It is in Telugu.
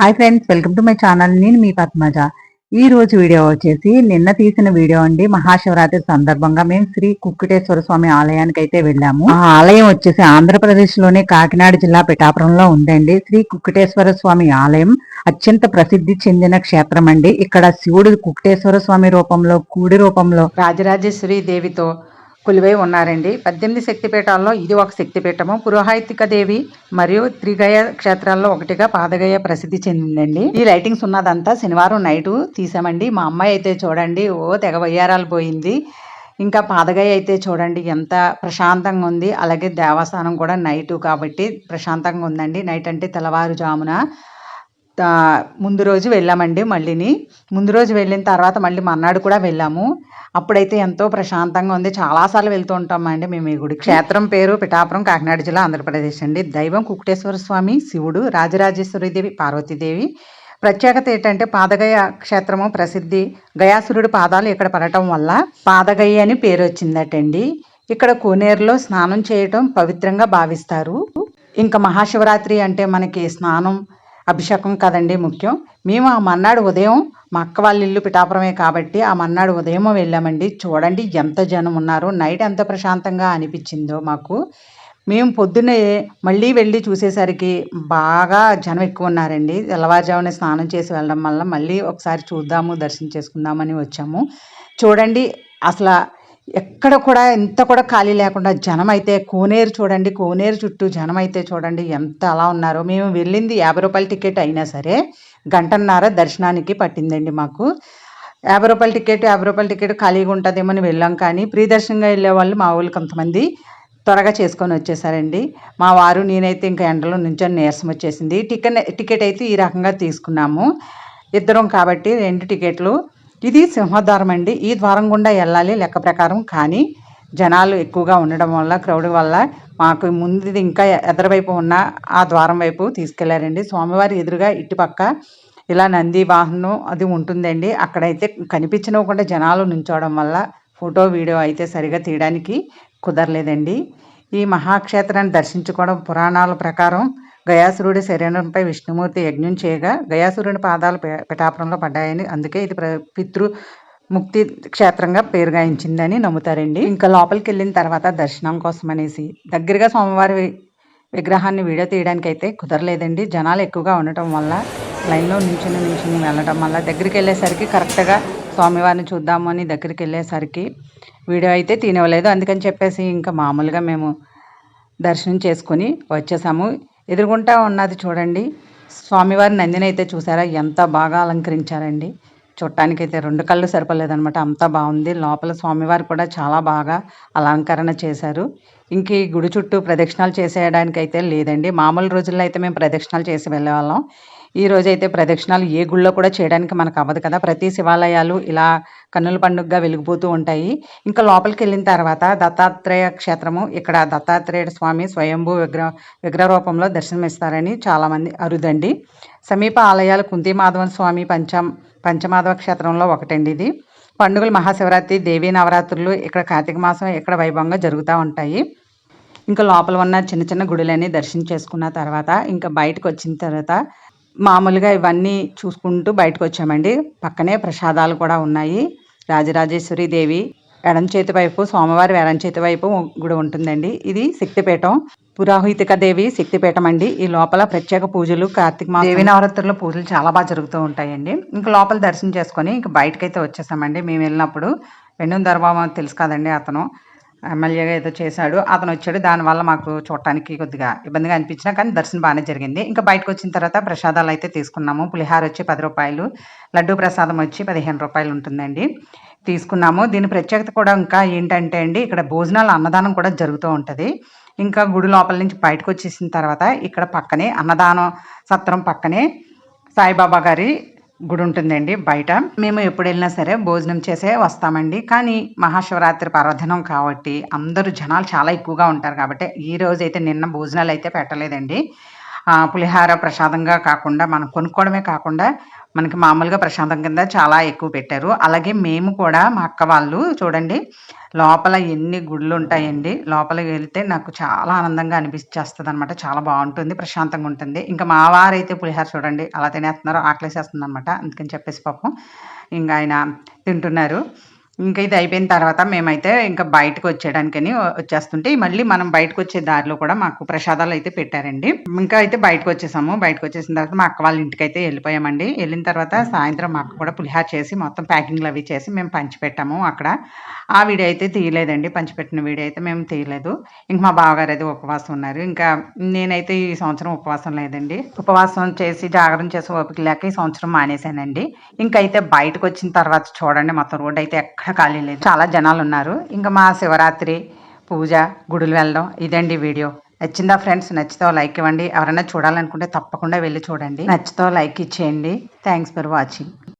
Hi friends welcome to my channel నేను మీ పద్మజ. ఈ రోజు వీడియో వచ్చేసి నిన్న తీసిన వీడియో అండి. మహాశివరాత్రి సందర్భంగా మేము శ్రీ కుక్కుటేశ్వర స్వామి ఆలయానికి అయితే వెళ్ళాము. ఆ ఆలయం వచ్చేసి ఆంధ్రప్రదేశ్లోని కాకినాడ జిల్లా పిఠాపురంలో ఉందండి. శ్రీ కుక్కుటేశ్వర స్వామి ఆలయం అత్యంత ప్రసిద్ధి చెందిన క్షేత్రం అండి. ఇక్కడ శివుడు కుక్కుటేశ్వర స్వామి రూపంలో కూడి రూపంలో రాజరాజేశ్వరి దేవితో కొలువై ఉన్నారండి. పద్దెనిమిది శక్తిపీఠాల్లో ఇది ఒక శక్తిపీఠము. పురోహితిక దేవి మరియు త్రిగయ క్షేత్రాల్లో ఒకటిగా పాదగయ ప్రసిద్ధి చెందిందండి. ఈ లైటింగ్స్ ఉన్నదంతా శనివారం నైటు తీసామండి. మా అమ్మాయి అయితే చూడండి ఓ తెగ వయ్యారాలు పోయింది. ఇంకా పాదగయ అయితే చూడండి ఎంత ప్రశాంతంగా ఉంది. అలాగే దేవస్థానం కూడా నైటు కాబట్టి ప్రశాంతంగా ఉందండి. నైట్ అంటే తెల్లవారుజామున ముందు రోజు వెళ్ళామండి మళ్ళీని. ముందు రోజు వెళ్ళిన తర్వాత మళ్ళీ మర్నాడు కూడా వెళ్ళాము. అప్పుడైతే ఎంతో ప్రశాంతంగా ఉంది. చాలాసార్లు వెళ్తూ ఉంటామండి మేము ఈ గుడి. క్షేత్రం పేరు పిఠాపురం కాకినాడ జిల్లా ఆంధ్రప్రదేశ్ అండి. దైవం కుకుటేశ్వర స్వామి శివుడు రాజరాజేశ్వరిదేవి పార్వతీదేవి. ప్రత్యేకత ఏంటంటే పాదగయ క్షేత్రము ప్రసిద్ధి. గయాసురుడి పాదాలు ఇక్కడ పడటం వల్ల పాదగయ అని పేరు వచ్చిందటండి. ఇక్కడ కోనేరులో స్నానం చేయటం పవిత్రంగా భావిస్తారు. ఇంకా మహాశివరాత్రి అంటే మనకి స్నానం అభిషేకం కదండి ముఖ్యం. మేము ఆ మన్నాడు ఉదయం మా అక్క వాళ్ళ ఇల్లు పిఠాపురమే కాబట్టి ఆ మన్నాడు ఉదయం వెళ్ళామండి. చూడండి ఎంత జనం ఉన్నారు. నైట్ ఎంత ప్రశాంతంగా అనిపించిందో మాకు. మేము పొద్దున్నే మళ్ళీ వెళ్ళి చూసేసరికి బాగా జనం ఎక్కువ ఉన్నారండి. తెల్లవారుజామున స్నానం చేసి వెళ్ళడం వల్ల మళ్ళీ ఒకసారి చూద్దాము దర్శనం చేసుకుందామని వచ్చాము. చూడండి అసలు ఎక్కడ కూడా ఎంత కూడా ఖాళీ లేకుండా జనం అయితే కోనేరు చూడండి కోనేరు చుట్టూ జనం అయితే చూడండి ఎంత అలా ఉన్నారో. మేము వెళ్ళింది యాభై రూపాయల టికెట్ అయినా సరే గంటన్నర దర్శనానికి పట్టిందండి మాకు. యాభై రూపాయల టికెట్ యాభై రూపాయల టికెట్ ఖాళీగా ఉంటుందేమో అని వెళ్ళాం కానీ ప్రియదర్శనంగా వెళ్ళే వాళ్ళు మా ఊళ్ళు కొంతమంది త్వరగా చేసుకొని వచ్చేసారండి. మా వారు నేనైతే ఇంకా ఎండలో నుంచొని నీరసం వచ్చేసింది. టికెట్ టికెట్ అయితే ఈ రకంగా తీసుకున్నాము. ఇద్దరం కాబట్టి రెండు టికెట్లు ఇది సింహద్వారం అండి. ఈ ద్వారం గుండా వెళ్ళాలి లెక్క ప్రకారం. కానీ జనాలు ఎక్కువగా ఉండడం వల్ల క్రౌడ్ వల్ల మాకు ముందుది ఇంకా ఎదరవైపు ఉన్న ఆ ద్వారం వైపు తీసుకెళ్ళారండి. స్వామివారి ఎదురుగా ఇటుపక్క ఇలా నంది వాహనం అది ఉంటుందండి. అక్కడైతే కనిపించనివ్వకుండా జనాలు నుంచోవడం వల్ల ఫోటో వీడియో అయితే సరిగా తీయడానికి కుదరలేదండి. ఈ మహాక్షేత్రాన్ని దర్శించుకోవడం పురాణాల ప్రకారం గయాసురుడి శరీరంపై విష్ణుమూర్తి యజ్ఞం చేయగా గయాసురుడి పాదాలు పిఠాపురంలో పడ్డాయని అందుకే ఇది ప్ర- పితృ ముక్తి క్షేత్రంగా పేరుగాయించిందని నమ్ముతారండి. ఇంకా లోపలికి వెళ్ళిన తర్వాత దర్శనం కోసం అనేసి దగ్గరగా సోమవారి విగ్రహాన్ని వీడియో తీయడానికి అయితే కుదరలేదండి. జనాలు ఎక్కువగా ఉండటం వల్ల లైన్లో నించుని నించుని వెళ్ళడం వల్ల దగ్గరికి వెళ్ళేసరికి కరెక్ట్గా స్వామివారిని చూద్దాము అని దగ్గరికి వెళ్ళేసరికి వీడియో అయితే తినవలేదు అందుకని చెప్పేసి ఇంకా మామూలుగా మేము దర్శనం చేసుకొని వచ్చేసాము. ఎదురుగుంటా ఉన్నది చూడండి. స్వామివారి నందిని అయితే చూసారా? ఎంత బాగా అలంకరించారండి. చూడటానికైతే రెండు కళ్ళు సరిపడలేదనమాట అంత బాగుంది. లోపల స్వామివారు కూడా చాలా బాగా అలంకరణ చేశారు. ఇంక ఈ గుడి చుట్టూ ప్రదక్షిణాలు చేసేయడానికి అయితే లేదండి. మామూలు రోజుల్లో అయితే మేము ప్రదక్షిణాలు చేసి వెళ్ళేవాళ్ళం. ఈ అయితే ప్రదక్షిణాలు ఏ గుళ్ళో కూడా చేయడానికి మనకు అవ్వదు కదా. ప్రతి శివాలయాలు ఇలా కన్నుల పండుగగా వెలిగిపోతూ ఉంటాయి. ఇంకా లోపలికి వెళ్ళిన తర్వాత దత్తాత్రేయ క్షేత్రము ఇక్కడ దత్తాత్రేయ స్వామి స్వయంభూ విగ్రహ విగ్రహ రూపంలో దర్శనమిస్తారని చాలామంది అరుదండి. సమీప ఆలయాలు కుంతిమాధవన్ స్వామి పంచం పంచమాధవ క్షేత్రంలో ఒకటండి ఇది. పండుగలు మహాశివరాత్రి దేవీ నవరాత్రులు ఇక్కడ కార్తీక మాసం ఇక్కడ వైభవంగా జరుగుతూ ఉంటాయి. ఇంకా లోపల ఉన్న చిన్న చిన్న గుడులన్నీ దర్శనం చేసుకున్న తర్వాత ఇంకా బయటకు వచ్చిన తర్వాత మామూలుగా ఇవన్నీ చూసుకుంటూ బయటకు వచ్చామండి పక్కనే ప్రసాదాలు కూడా ఉన్నాయి. రాజరాజేశ్వరి దేవి ఎడం చేతి వైపు సోమవారి ఎడం చేతి వైపు గుడి ఉంటుందండి. ఇది శక్తిపీఠం. పురాహితిక దేవి శక్తిపీఠం అండి. ఈ లోపల ప్రత్యేక పూజలు కార్తీక మాసం. దేవి నవరాత్రుల్లో పూజలు చాలా బాగా జరుగుతూ ఉంటాయండి. ఇంకా లోపల దర్శనం చేసుకొని ఇంకా బయటకైతే వచ్చేసామండి. మేము వెళ్ళినప్పుడు వెన్నుం దర్బాబు తెలుసు కదండి అతను. ఎమ్మెల్యేగా ఏదో చేశాడు అతను వచ్చాడు. దానివల్ల మాకు చూడటానికి కొద్దిగా ఇబ్బందిగా అనిపించినా కానీ దర్శనం బాగానే జరిగింది. ఇంకా బయటకు వచ్చిన తర్వాత ప్రసాదాలు అయితే తీసుకున్నాము. పులిహార వచ్చి పది రూపాయలు లడ్డు ప్రసాదం వచ్చి పదిహేను రూపాయలు ఉంటుందండి. తీసుకున్నాము. దీని ప్రత్యేకత కూడా ఇంకా ఏంటంటే అండి ఇక్కడ భోజనాలు అన్నదానం కూడా జరుగుతూ ఉంటుంది. ఇంకా గుడి లోపల నుంచి బయటకు వచ్చేసిన తర్వాత ఇక్కడ పక్కనే అన్నదానం సత్రం పక్కనే సాయిబాబా గారి గుడి ఉంటుందండి బయట. మేము ఎప్పుడు వెళ్ళినా సరే భోజనం చేసే వస్తామండి. కానీ మహాశివరాత్రి పర్వదినం కాబట్టి అందరూ జనాలు చాలా ఎక్కువగా ఉంటారు కాబట్టి ఈ రోజు అయితే నిన్న భోజనాలు అయితే పెట్టలేదండి. పులిహార ప్రసాదంగా కాకుండా మనం కొనుక్కోవడమే కాకుండా మనకి మామూలుగా ప్రశాంతం కింద చాలా ఎక్కువ పెట్టారు. అలాగే మేము కూడా మా అక్క వాళ్ళు చూడండి లోపల ఎన్ని గుళ్ళు ఉంటాయండి. లోపలికి వెళ్తే నాకు చాలా ఆనందంగా అనిపించేస్తుంది అనమాట చాలా బాగుంటుంది ప్రశాంతంగా ఉంటుంది. ఇంకా మా వారైతే పులిహార చూడండి అలా తినేస్తున్నారు ఆకలేసేస్తుంది అనమాట అందుకని చెప్పేసి పాపం ఇంకా ఆయన తింటున్నారు. ఇంకా ఇది అయిపోయిన తర్వాత మేమైతే ఇంకా బయటకు వచ్చేయడానికని వచ్చేస్తుంటే మళ్ళీ మనం బయటకు వచ్చే దారిలో కూడా మాకు ప్రసాదాలు అయితే పెట్టారండి. ఇంకా అయితే బయటకు వచ్చేసాము బయటకు వచ్చేసిన తర్వాత మా అక్క వాళ్ళ ఇంటికి అయితే వెళ్ళిపోయామండి. వెళ్ళిన తర్వాత సాయంత్రం మా అక్క కూడా పులిహార చేసి మొత్తం ప్యాకింగ్లు అవి చేసి మేము పంచిపెట్టాము అక్కడ. ఆ వీడియో అయితే తీయలేదండి. పంచిపెట్టిన వీడియో అయితే మేము తీయలేదు. ఇంక మా బావగారు అయితే ఉపవాసం ఉన్నారు. ఇంకా నేనైతే ఈ సంవత్సరం ఉపవాసం లేదండి. ఉపవాసం చేసి జాగరణ చేసి ఓపిక లేక ఈ సంవత్సరం మానేశానండి. ఇంకైతే బయటకు వచ్చిన తర్వాత చూడండి మొత్తం రోడ్ అయితే ఎక్కడ ఖాళీ లేదు. చాలా జనాలు ఉన్నారు. ఇంకా మా శివరాత్రి పూజ గుడులు వెళ్ళడం ఇదండి వీడియో. నచ్చిందా ఫ్రెండ్స్? నచ్చితే లైక్ ఇవ్వండి. ఎవరైనా చూడాలనుకుంటే తప్పకుండా వెళ్ళి చూడండి. నచ్చితే లైక్ ఇచ్చేయండి. Thanks for watching.